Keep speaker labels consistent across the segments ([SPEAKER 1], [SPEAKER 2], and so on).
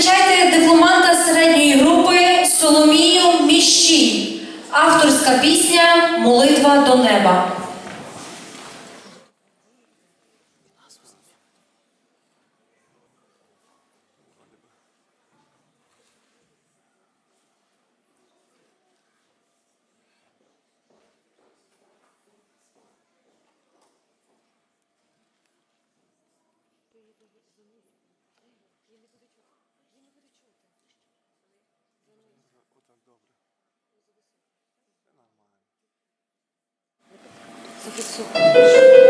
[SPEAKER 1] зустрічайте дипломанта середньої групи Соломію Міщій, авторська пісня Молитва до неба.
[SPEAKER 2] Я не. так добре. Це нормально.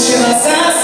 [SPEAKER 2] continuação.